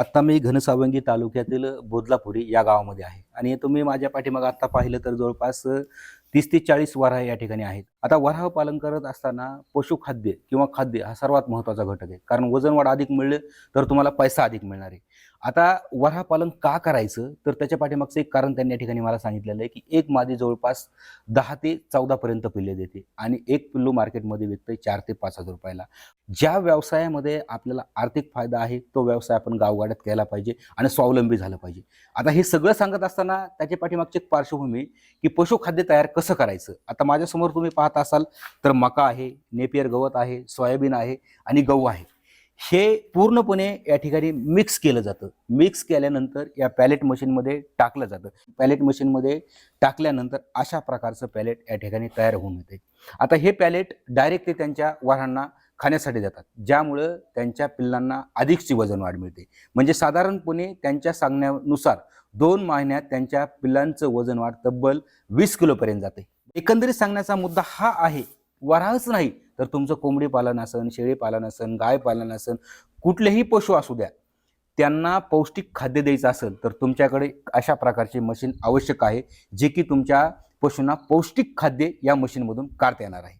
आत्ता मी घनसावंगी तालुक्यातील बोदलापुरी या गावामध्ये आहे. आणि तुम्ही माझ्या पाठीमागे आत्ता पाहिलं तर जवळपास तीस ते चाळीस वराह या ठिकाणी आहेत. आता वराह पालन करत असताना पशुखाद्य किंवा खाद्य हा सर्वात महत्त्वाचा घटक आहे. कारण वजन वाढ अधिक मिळलं तर तुम्हाला पैसा अधिक मिळणार आहे. आता वराहपालन का करायचं? तर त्याच्या पाठीमागचं एक कारण त्यांनी या ठिकाणी मला सांगितलेलं आहे की एक मादी जवळपास दहा ते चौदा पर्यंत पिल्ले देते आणि एक पिल्लू मार्केटमध्ये विकतंय चार ते पाच हजार रुपयाला. ज्या व्यवसायामध्ये आपल्याला आर्थिक फायदा आहे तो व्यवसाय आपण गावगाड्यात केला पाहिजे आणि स्वावलंबी झालं पाहिजे. आता हे सगळं सांगत असताना त्याच्या पाठीमागची एक पार्श्वभूमी की पशुखाद्य तयार कसं करायचं? आता माझ्यासमोर तुम्ही पाहत असाल तर मका आहे नेपियर गवत आहे सोयाबीन आहे आणि गहू आहे. हे पूर्णपणे या ठिकाणी मिक्स केलं जातं. मिक्स केल्यानंतर या पॅलेट मशीनमध्ये टाकलं जातं. पॅलेट मशीनमध्ये टाकल्यानंतर अशा प्रकारचं पॅलेट या ठिकाणी तयार होऊन येते. आता हे पॅलेट डायरेक्ट ते त्यांच्या वरांना खाण्यासाठी देतात. ज्यामुळं त्यांच्या पिल्लांना अधिकची वजन वाढ मिळते. म्हणजे साधारणपणे त्यांच्या सांगण्यानुसार दोन महिन्यात त्यांच्या पिल्लांचं वजन वाढ तब्बल वीस किलोपर्यंत जाते. एकंदरीत सांगण्याचा मुद्दा हा आहे वराहच नाही तर तुमचं कोंबडी पालन असन शेळी पालन असन गाय पालन असन कुठलेही पशु असू द्या त्यांना पौष्टिक खाद्य द्यायचं असेल तर तुमच्याकडे अशा प्रकारचे मशीन आवश्यक आहे जे की तुमच्या पशूंना पौष्टिक खाद्य या मशीनमधून काढता येणार आहे.